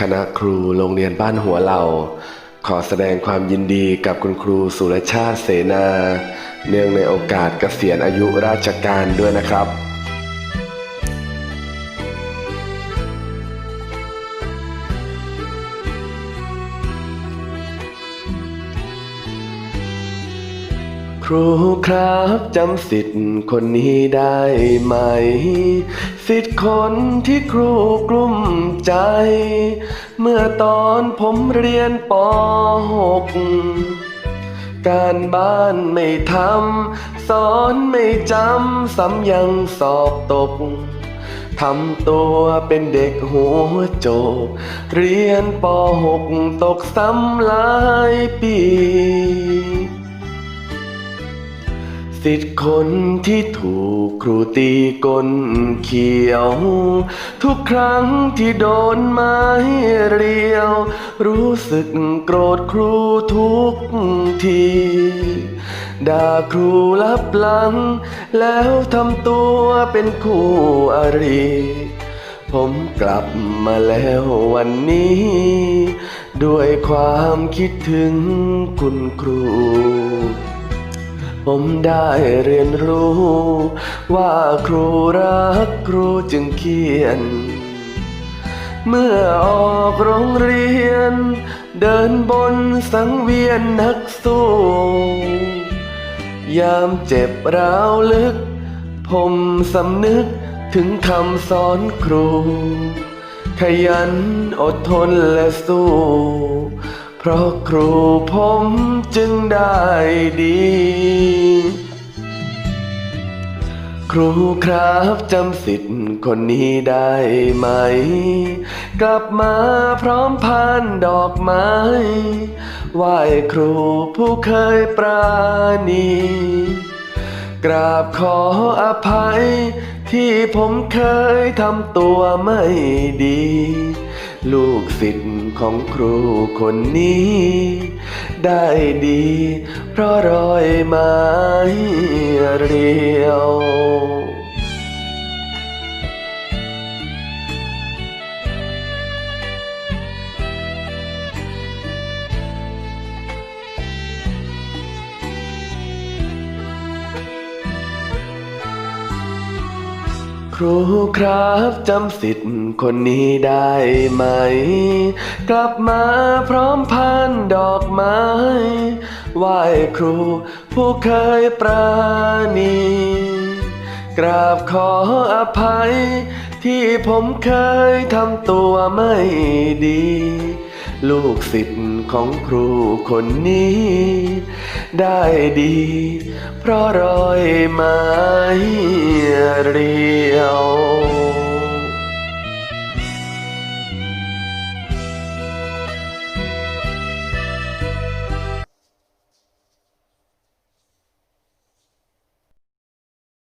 คณะครูโรงเรียนบ้านหัวเหล่า ขอแสดงความยินดีกับคุณครูสุรชาติเสนา เนื่องในโอกาสเกษียณอายุราชการด้วยนะครับ รูครับจำสิทธิ์คนนี้ได้ไหม สิทธิ์คนที่ครูกลุ้มใจ เมื่อตอนผมเรียนป .6 การบ้านไม่ทำสอนไม่จำซ้ำยังสอบตกทำตัวเป็นเด็กหัวโจก เรียนป .6 ตกซ้ำหลายปี สิทธิ์คนที่ถูกครูตีก้นเขียว ทุกครั้งที่โดนไม้เรียว รู้สึกโกรธครูทุกทีด่าครูลับหลัง แล้วทำตัวเป็นคู่อริผมกลับมาแล้ววันนี้ ด้วยความคิดถึงคุณครู ผมได้เรียนรู้ ว่าครูรักครูจึงเขียน เมื่อออกโรงเรียน เดินบนสังเวียนนักสู้ยามเจ็บร้าวลึก ผมสำนึกถึงคำสอนครู ขยันอดทนและสู้ เพราะครูผมจึงได้ดี ครูครับจำสิทธิ์คนนี้ได้ไหม กลับมาพร้อมพานดอกไม้ไหว้ครูผู้เคยปราณี กราบขออภัยที่ผมเคยทำตัวไม่ดี ลูกศิษย์ของครูคนนี้ ได้ดี เพราะรอยไม้เรียว รูครับจำสิทธิ์คนนี้ได้ไหม กลับมาพร้อมพันดอกไม้ไหว้ครูผู้เคยปราณี กราบขออภัย ที่ผมเคยทำตัวไม่ดี ลูกศิษย์ของครูคนนี้ ได้ดี เพราะรอยไม้เรียว